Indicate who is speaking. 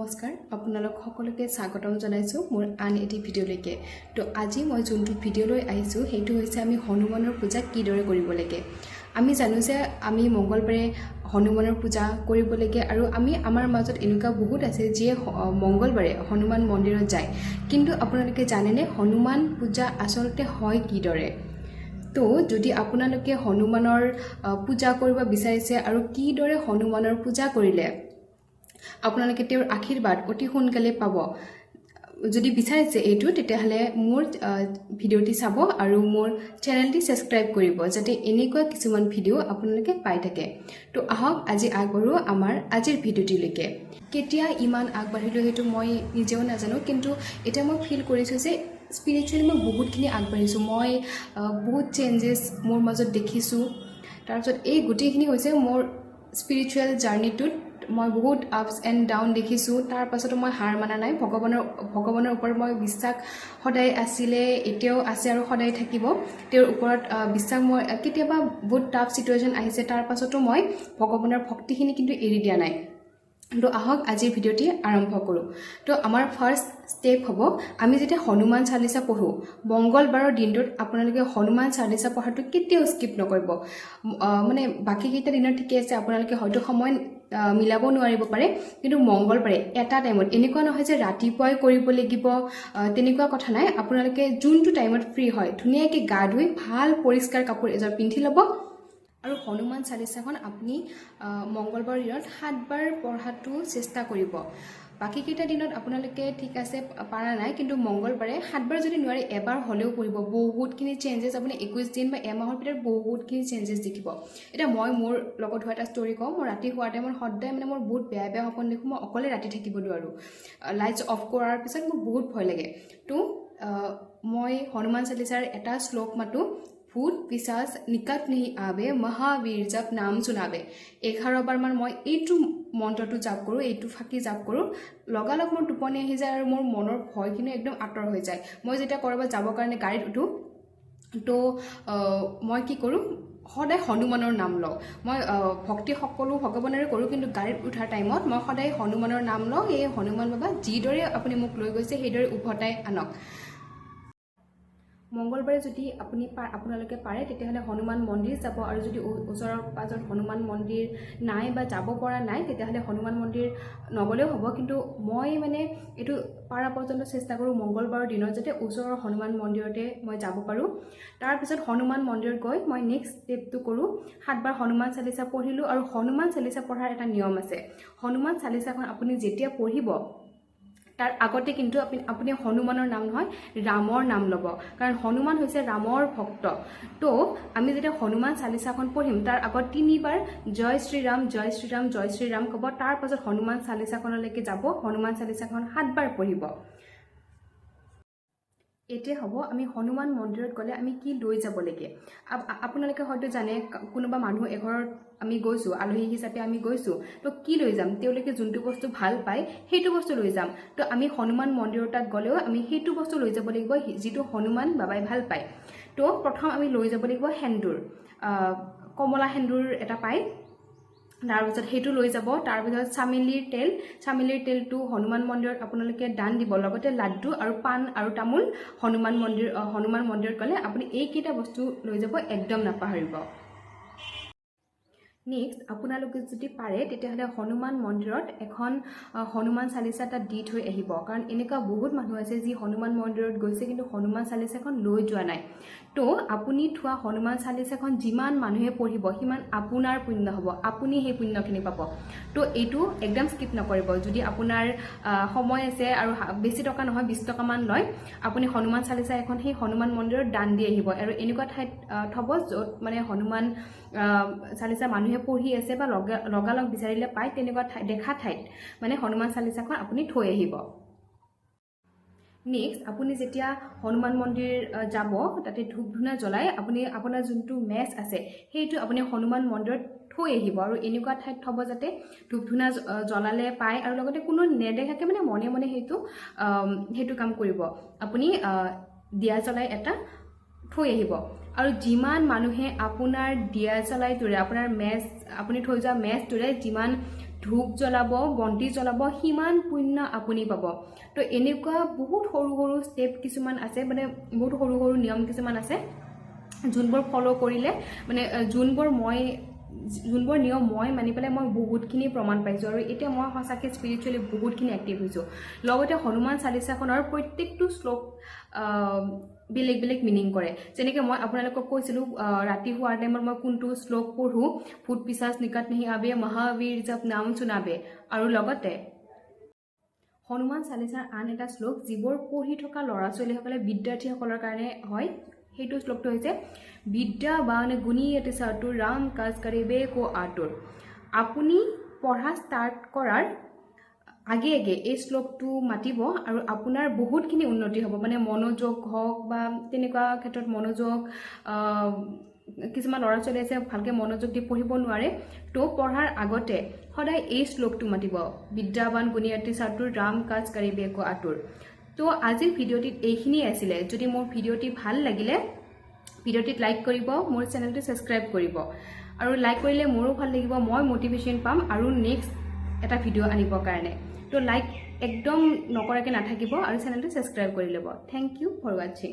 Speaker 1: নমস্কাৰ আপোনালোক সকলোকে স্বাগতম জনাইছোঁ মোৰ আন এটি ভিডিঅ'লৈকে। তো আজি মই যোনটো ভিডিঅ'লৈ আহিছোঁ সেইটো হৈছে আমি হনুমানৰ পূজা কিদৰে কৰিব লাগে। আমি জানো যে আমি মংগলবাৰে হনুমানৰ পূজা কৰিব লাগে আৰু আমি আমাৰ মাজত এনেকুৱা বহুত আছে যিয়ে মংগলবাৰে হনুমান মন্দিৰত যায়। কিন্তু আপোনালোকে জানেনে হনুমান পূজা আচলতে হয় কিদৰে? তো যদি আপোনালোকে হনুমানৰ পূজা কৰিব বিচাৰিছে আৰু কিদৰে হনুমানৰ পূজা কৰিলে? আপোনালোকে তেওঁৰ আশীৰ্বাদ অতি সোনকালে পাব। যদি বিচাৰিছে এইটো তেতিয়াহ'লে মোৰ ভিডিঅ'টি চাব আৰু মোৰ চেনেলটি ছাবস্ক্ৰাইব কৰিব যাতে এনেকুৱা কিছুমান ভিডিঅ' আপোনালোকে পাই থাকে। তো আহক আজি আগবাঢ়ো আমাৰ আজিৰ ভিডিঅ'টিলৈকে। কেতিয়া ইমান আগবাঢ়িলোঁ সেইটো মই নিজেও নাজানো কিন্তু এতিয়া মই ফিল কৰিছোঁ যে স্পিৰিচুৱেলি মই বহুতখিনি আগবাঢ়িছোঁ। মই বহুত চেঞ্জেছ মোৰ মাজত দেখিছোঁ। তাৰপিছত এই গোটেইখিনি হৈছে মোৰ স্পিৰিচুৱেল জাৰ্ণিটোত মই বহুত আপছ এণ্ড ডাউন দেখিছোঁ। তাৰ পাছতো মই হাৰ মানা নাই। ভগৱানৰ ভগৱানৰ ওপৰত মই বিশ্বাস সদায় আছিলে এতিয়াও আছে আৰু সদায় থাকিব। তেওঁৰ ওপৰত বিশ্বাস মই কেতিয়াবা বহুত টাফ ছিটুৱেশ্যন আহিছে। তাৰ পাছতো মই ভগৱানৰ ভক্তিখিনি কিন্তু এৰি দিয়া নাই। তো আহক আজিৰ ভিডিঅ'টি আৰম্ভ কৰোঁ। তো আমাৰ ফাৰ্ষ্ট ষ্টেপ হ'ব আমি যেতিয়া হনুমান চালিচা পঢ়োঁ মংগলবাৰৰ দিনটোত আপোনালোকে হনুমান চালিচা পঢ়াটো কেতিয়াও স্কিপ নকৰিব। মানে বাকীকেইটা দিনত ঠিকে আছে আপোনালোকে হয়তো সময় মিলাব নোৱাৰিব পাৰে কিন্তু মংগলবাৰে এটা টাইমত এনেকুৱা নহয় যে ৰাতিপুৱাই কৰিব লাগিব তেনেকুৱা কথা নাই। আপোনালোকে যোনটো টাইমত ফ্ৰী হয় ধুনীয়াকৈ গা ধুই ভাল পৰিষ্কাৰ কাপোৰ এযোৰ পিন্ধি ল'ব। আৰু হনুমান চালিচাখন আপুনি মংগলবাৰ দিনত সাতবাৰ পঢ়াটো চেষ্টা কৰিব। বাকীকেইটা দিনত আপোনালোকে ঠিক আছে পাৰা নাই কিন্তু মংগলবাৰে সাতবাৰ যদি নোৱাৰে এবাৰ হ'লেও পঢ়িব বহুতখিনি চেঞ্জেছ আপুনি একৈছ দিন বা এমাহৰ ভিতৰত বহুতখিনি চেঞ্জেছ দেখিব। এতিয়া মই মোৰ লগত হোৱা এটা ষ্টৰি কওঁ মই ৰাতি শোৱাৰ টাইমত সদায় মানে মোৰ বহুত বেয়া বেয়া সপোন দেখোঁ মই অকলে ৰাতি থাকিব নোৱাৰোঁ। লাইটছ অফ কৰাৰ পিছত মোৰ বহুত ভয় লাগে। তো মই হনুমান চালিচাৰ এটা শ্লোক মাতো ভূত পিচাচ নিকাট নিহি আবে মহাবীৰ জাপ নাম চুনাবে এঘাৰবাৰমান মই এইটো মন্ত্ৰটো জাপ কৰোঁ এইটো ফাঁকি জাপ কৰোঁ। লগালগ মোৰ টোপনি আহি যায় আৰু মোৰ মনৰ ভয়খিনি একদম আঁতৰ হৈ যায়। মই যেতিয়া ক'ৰবাত যাবৰ কাৰণে গাড়ীত উঠোঁ তো মই কি কৰোঁ সদায় হনুমানৰ নাম লওঁ। মই ভক্তি সকলো ভগৱানৰে কৰোঁ কিন্তু গাড়ীত উঠাৰ টাইমত মই সদায় হনুমানৰ নাম লওঁ। এই হনুমান বাবা যিদৰে আপুনি মোক লৈ গৈছে সেইদৰে উভতাই আনক। মংগলবাৰে যদি আপুনি আপোনালোকে পাৰে তেতিয়াহ'লে হনুমান মন্দিৰ যাব। আৰু যদি ওচৰৰ পাজৰত হনুমান মন্দিৰ নাই বা যাব পৰা নাই তেতিয়াহ'লে হনুমান মন্দিৰ নগ'লেও হ'ব। কিন্তু মই মানে এইটো পাৰা পৰ্যন্ত চেষ্টা কৰোঁ মংগলবাৰৰ দিনত যাতে ওচৰৰ হনুমান মন্দিৰতে মই যাব পাৰোঁ। তাৰপিছত হনুমান মন্দিৰত গৈ মই নেক্সট ষ্টেপটো কৰোঁ। সাতবাৰ হনুমান চালিচা পঢ়িলোঁ আৰু হনুমান চালিচা পঢ়াৰ এটা নিয়ম আছে। হনুমান চালিচাখন আপুনি যেতিয়া পঢ়িব তাৰ আগতে কিন্তু আপুনি আপুনি হনুমানৰ নাম নহয় ৰামৰ নাম ল'ব। কাৰণ হনুমান হৈছে ৰামৰ ভক্ত। তো আমি যেতিয়া হনুমান চালিচাখন পঢ়িম তাৰ আগত তিনিবাৰ জয় শ্ৰীৰাম জয় শ্ৰীৰাম জয় শ্ৰীৰাম ক'ব। তাৰ পাছত হনুমান চালিচাখনলৈকে যাব। হনুমান চালিচাখন সাতবাৰ পঢ়িব। এতিয়া হ'ব আমি হনুমান মন্দিৰত গ'লে আমি কি লৈ যাব লাগে আপোনালোকে হয়তো জানে কোনোবা মানুহ এঘৰত আমি গৈছোঁ আলহী হিচাপে আমি গৈছোঁ তো কি লৈ যাম? তেওঁলোকে যোনটো বস্তু ভাল পায় সেইটো বস্তু লৈ যাম। তো আমি হনুমান মন্দিৰৰ তাত গ'লেও আমি সেইটো বস্তু লৈ যাব লাগিব যিটো হনুমান বাবাই ভাল পায়। তো প্ৰথম আমি লৈ যাব লাগিব সেন্দুৰ। কমলা সেন্দুৰ এটা পায়। তাৰপিছত সেইটো লৈ যাব। তাৰপিছত চামেলিৰ তেল চামেলিৰ তেলটো হনুমান মন্দিৰত আপোনালোকে দান দিব। লগতে লাড্ডু আৰু পাণ আৰু তামোল হনুমান মন্দিৰ হনুমান মন্দিৰত গ'লে আপুনি এইকেইটা বস্তু লৈ যাব একদম নাপাহৰিব। নেক্সট আপোনালোকে যদি পাৰে তেতিয়াহ'লে হনুমান মন্দিৰত এখন হনুমান চালিচা তাত দি থৈ আহিব। কাৰণ এনেকুৱা বহুত মানুহ আছে যি হনুমান মন্দিৰত গৈছে কিন্তু হনুমান চালিচাখন লৈ যোৱা নাই। তো আপুনি থোৱা হনুমান চালিচাখন যিমান মানুহে পঢ়িব সিমান আপোনাৰ পুণ্য হ'ব। আপুনি সেই পুণ্যখিনি পাব। তো এইটো একদম স্কিপ নকৰিব। যদি আপোনাৰ সময় আছে আৰু বেছি টকা নহয় বিছ টকামান লয় আপুনি হনুমান চালিচা এখন সেই হনুমান মন্দিৰত দান দি আহিব। আৰু এনেকুৱা ঠাইত থ'ব য'ত মানে হনুমান চালিচা মানুহে পঢ়ি আছে বা লগা লগালগ বিচাৰিলে পায় তেনেকুৱা ঠাই দেখা ঠাইত মানে হনুমান চালিচাখন আপুনি থৈ আহিব। নেক্সট আপুনি যেতিয়া হনুমান মন্দিৰ যাব তাতে ধূপ ধূনা জ্বলাই আপুনি আপোনাৰ যোনটো মেচ আছে সেইটো আপুনি হনুমান মন্দিৰত থৈ আহিব আৰু এনেকুৱা ঠাইত থ'ব যাতে ধূপ ধূনা জ্বলালে পায় আৰু লগতে কোনো নেদেখাকৈ মানে মনে মনে সেইটো সেইটো কাম কৰিব। আপুনি দিয়া জ্বলাই এটা থৈ আহিব। আৰু যিমান মানুহে আপোনাৰ দিয়া জ্বলাইটোৰে আপোনাৰ মেচ আপুনি থৈ যোৱা মেচটোৰে যিমান ধূপ জ্বলাব বন্তি জ্বলাব সিমান পুণ্য আপুনি পাব। তো এনেকুৱা বহুত সৰু সৰু ষ্টেপ কিছুমান আছে মানে বহুত সৰু সৰু নিয়ম কিছুমান আছে যোনবোৰ ফ'ল' কৰিলে মানে যোনবোৰ মই যোনবোৰ নিয়ম মই মানি পেলাই মই বহুতখিনি প্ৰমাণ পাইছোঁ আৰু এতিয়া মই সঁচাকৈ স্পিৰিচুৱেলি বহুতখিনি এক্টিভ হৈছোঁ। লগতে হনুমান চালিচাখনৰ প্ৰত্যেকটো শ্লোক বেলেগ বেলেগ মিনিং কৰে। যেনেকৈ মই আপোনালোকক কৈছিলোঁ ৰাতি শোৱাৰ টাইমত মই কোনটো শ্লোক পঢ়োঁ ভূত পিচাচ নিকাট নিহি আবে মহাবীৰ জপ নাম চুনাবে আৰু লগতে হনুমান চালিচাৰ আন এটা শ্লোক যিবোৰ পঢ়ি থকা ল'ৰা ছোৱালীসকলে বিদ্যাৰ্থীসকলৰ কাৰণে হয় সেইটো শ্লোকটো হৈছে বিদ্যাবান গুণী এটি চাতুৰ ৰাম কাজ কৰিবে কো আতুৰ আপুনি পঢ়া ষ্টাৰ্ট কৰাৰ আগে আগে এই শ্লোকটো মাতিব আৰু আপোনাৰ বহুতখিনি উন্নতি হ'ব। মানে মনোযোগ হওক বা তেনেকুৱা ক্ষেত্ৰত মনোযোগ কিছুমান ল'ৰা ছোৱালী আছে ভালকৈ মনোযোগ দি পঢ়িব নোৱাৰে তো পঢ়াৰ আগতে সদায় এই শ্লোকটো মাতিব বিদ্যাবান গুণিয়াতী ছাত্ৰৰ ৰাম কাজ কাৰিবে আতুৰ। তো আজিৰ ভিডিঅ'টিত এইখিনিয়ে আছিলে। যদি মোৰ ভিডিঅ'টি ভাল লাগিলে ভিডিঅ'টিত লাইক কৰিব মোৰ চেনেলটো ছাবস্ক্ৰাইব কৰিব। আৰু লাইক কৰিলে মোৰো ভাল লাগিব মই মটিভেশ্যন পাম আৰু নেক্সট এটা ভিডিঅ' আনিবৰ কাৰণে। তো লাইক একদম নকৰাকৈ নাথাকিব আৰু চেনেলটো ছাবস্ক্ৰাইব কৰি ল'ব। থেংক ইউ ফৰ ৱাচিং